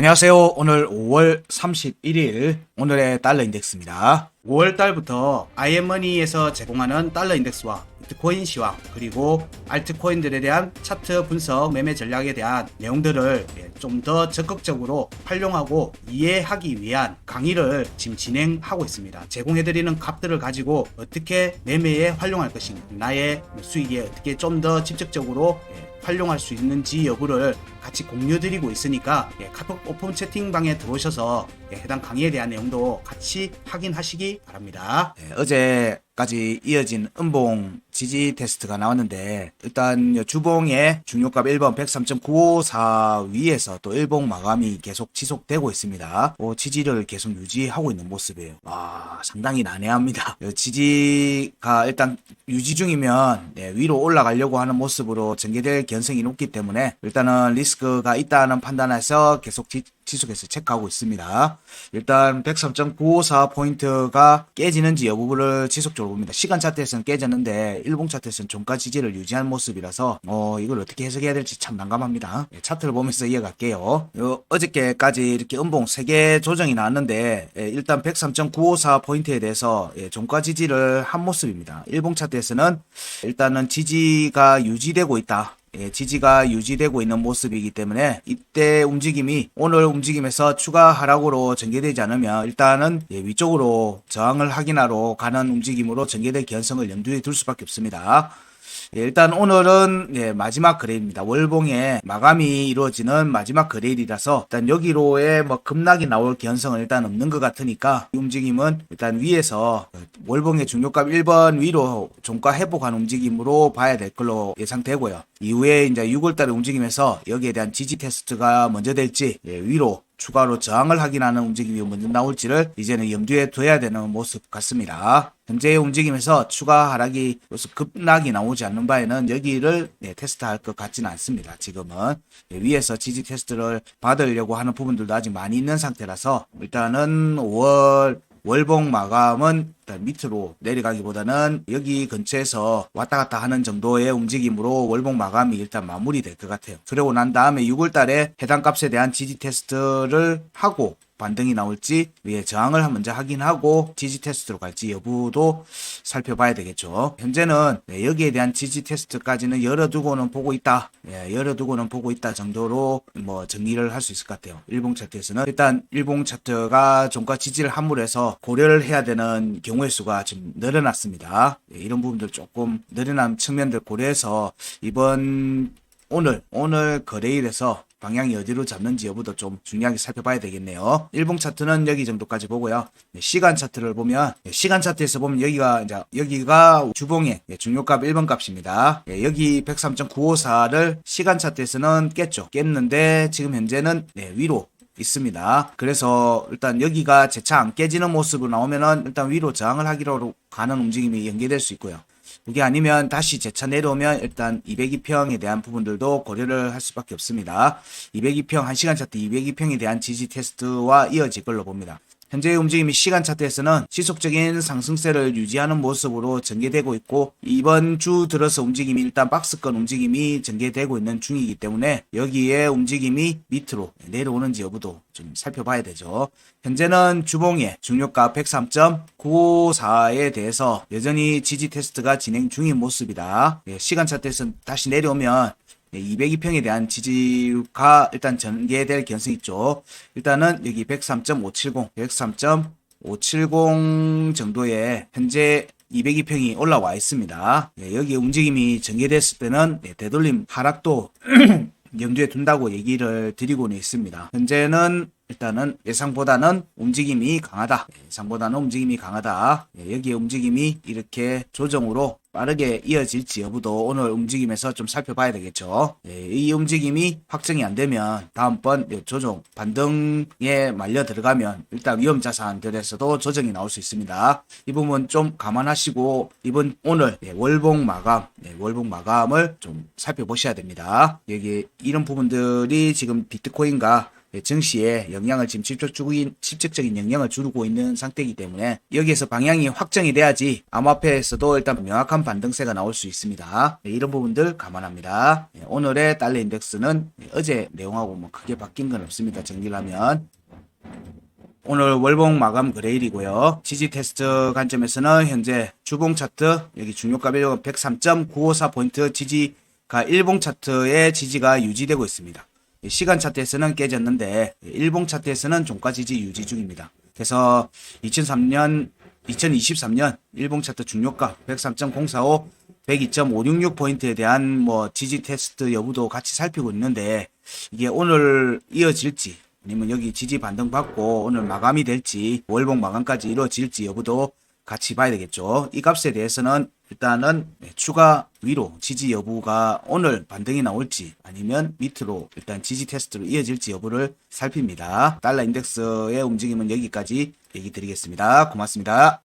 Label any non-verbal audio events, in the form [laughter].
안녕하세요. 오늘 5월 31일 오늘의 달러 인덱스입니다. 5월 달부터 IM머니에서 제공하는 달러 인덱스와 비트코인 시황 그리고 알트코인들에 대한 차트 분석 매매 전략에 대한 내용들을 좀 더 적극적으로 활용하고 이해하기 위한 강의를 지금 진행하고 있습니다. 제공해드리는 값들을 가지고 어떻게 매매에 활용할 것인가 나의 수익에 어떻게 좀 더 직접적으로 예, 활용할 수 있는지 여부를 같이 공유드리고 있으니까 예, 카톡 오픈 채팅방에 들어오셔서 예, 해당 강의에 대한 내용도 같이 확인하시기 바랍니다. 예, 어제까지 이어진 음봉 지지 테스트가 나왔는데 일단 주봉의 중요값 1번 103.954 위에서 또 일봉 마감이 계속 지속되고 있습니다. 어, 지지를 계속 유지하고 있는 모습이에요. 와 상당히 난해합니다. 어, 지지가 일단 유지 중이면 예, 위로 올라가려고 하는 모습으로 전개될 개연성이 높기 때문에 일단은 리스크가 있다는 판단에서 계속 지, 지속해서 체크하고 있습니다. 일단 103.954포인트가 깨지는지 여부를 지속적으로 봅니다. 시간 차트에서는 깨졌는데 일봉 차트에서는 종가 지지를 유지한 모습이라서 어 이걸 어떻게 해석해야 될지 참 난감합니다. 예, 차트를 보면서 이어갈게요. 요, 어저께까지 이렇게 음봉 3개 조정이 나왔는데 예, 일단 103.954포인트에 대해서 예, 종가 지지를 한 모습입니다. 일봉 차트에서는 일단은 지지가 유지되고 있다. 예, 지지가 유지되고 있는 모습이기 때문에 이때 움직임이 오늘 움직임에서 추가 하락으로 전개되지 않으면 일단은 예, 위쪽으로 저항을 확인하러 가는 움직임으로 전개될 개연성을 염두에 둘 수밖에 없습니다. 예, 일단 오늘은 예, 마지막 거래일입니다. 월봉에 마감이 이루어지는 마지막 거래일이라서 일단 여기로의 뭐 급락이 나올 개연성은 일단 없는 것 같으니까 이 움직임은 일단 위에서 월봉의 중요값 1번 위로 종가 회복한 움직임으로 봐야 될 걸로 예상되고요. 이후에 이제 6월달에 움직이면서 여기에 대한 지지 테스트가 먼저 될지 예, 위로 추가로 저항을 확인하는 움직임이 먼저 나올지를 이제는 염두에 둬야 되는 모습 같습니다. 현재의 움직임에서 추가 하락이 급락이 나오지 않는 바에는 여기를 네, 테스트할 것 같지는 않습니다. 지금은 예, 위에서 지지 테스트를 받으려고 하는 부분들도 아직 많이 있는 상태라서 일단은 5월 월봉 마감은 일단 밑으로 내려가기보다는 여기 근처에서 왔다 갔다 하는 정도의 움직임으로 월봉 마감이 일단 마무리될 것 같아요. 그러고 난 다음에 6월 달에 해당 값에 대한 지지 테스트를 하고 반등이 나올지 위에 저항을 먼저 확인하고 지지 테스트로 갈지 여부도 살펴봐야 되겠죠. 현재는 네, 여기에 대한 지지 테스트까지는 열어두고는 보고 있다. 예, 열어두고는 보고 있다 정도로 뭐 정리를 할 수 있을 것 같아요. 일봉 차트에서는 일단 일봉 차트가 종가 지지를 함으로 해서 고려를 해야 되는 경우 의 수가 좀 늘어났습니다. 예, 이런 부분들 조금 늘어난 측면들 고려해서 이번 오늘 오늘 거래일에서 방향이 어디로 잡는지 여부도 좀 중요하게 살펴봐야 되겠네요. 일봉 차트는 여기 정도까지 보고요. 네, 시간 차트를 보면 네, 시간 차트에서 보면 여기가 이제 여기가 주봉의 네, 중요값 1번 값입니다. 예, 여기 103.954를 시간 차트에서는 깼죠. 깼는데 지금 현재는 네, 위로 있습니다. 그래서 일단 여기가 재차 안 깨지는 모습으로 나오면은 일단 위로 저항을 하기로 가는 움직임이 연계될 수 있고요. 그게 아니면 다시 재차 내려오면 일단 202평에 대한 부분들도 고려를 할 수밖에 없습니다. 202평, 1시간 차트 202평에 대한 지지 테스트와 이어질 걸로 봅니다. 현재의 움직임이 시간 차트에서는 지속적인 상승세를 유지하는 모습으로 전개되고 있고 이번 주 들어서 움직임이 일단 박스권 움직임이 전개되고 있는 중이기 때문에 여기에 움직임이 밑으로 내려오는지 여부도 좀 살펴봐야 되죠. 현재는 주봉의 중요가 103.94에 대해서 여전히 지지 테스트가 진행 중인 모습이다. 예, 시간 차트에서 다시 내려오면 202평에 대한 지지가 일단 전개될 개연성이 있죠. 일단은 여기 103.570, 103.570 정도의 현재 202평이 올라와 있습니다. 예, 여기 움직임이 전개됐을 때는 네, 되돌림 하락도 [clears throat] 염두에 둔다고 얘기를 드리고는 있습니다. 현재는 일단은 예상보다는 움직임이 강하다. 예상보다는 움직임이 강하다. 예, 여기에 움직임이 이렇게 조정으로 빠르게 이어질지 여부도 오늘 움직임에서 좀 살펴봐야 되겠죠. 예, 이 움직임이 확정이 안 되면 다음번 예, 조정 반등에 말려 들어가면 일단 위험 자산들에서도 조정이 나올 수 있습니다. 이 부분 좀 감안하시고 이번 오늘 예, 월봉 마감, 예, 월봉 마감을 좀 살펴보셔야 됩니다. 여기 이런 부분들이 지금 비트코인과 예, 증시에 영향을 지금 직접적인, 직접적인 영향을 주고 있는 상태이기 때문에 여기에서 방향이 확정이 돼야지 암호화폐에서도 일단 명확한 반등세가 나올 수 있습니다. 네, 이런 부분들 감안합니다. 예, 오늘의 달러 인덱스는 어제 내용하고 뭐 크게 바뀐 건 없습니다. 정리를 하면 오늘 월봉 마감 그레일이고요. 지지 테스트 관점에서는 현재 주봉 차트 여기 중요가 배율 103.954포인트 지지가 일봉 차트의 지지가 유지되고 있습니다. 시간 차트에서는 깨졌는데 일봉 차트에서는 종가 지지 유지 중입니다. 그래서 2003년 2023년 일봉 차트 중요가 103.045 102.566 포인트에 대한 뭐 지지 테스트 여부도 같이 살피고 있는데 이게 오늘 이어질지 아니면 여기 지지 반등 받고 오늘 마감이 될지 월봉 마감까지 이루어질지 여부도 같이 봐야 되겠죠. 이 값에 대해서는 일단은 네, 추가 위로 지지 여부가 오늘 반등이 나올지 아니면 밑으로 일단 지지 테스트로 이어질지 여부를 살핍니다. 달러 인덱스의 움직임은 여기까지 얘기 드리겠습니다. 고맙습니다.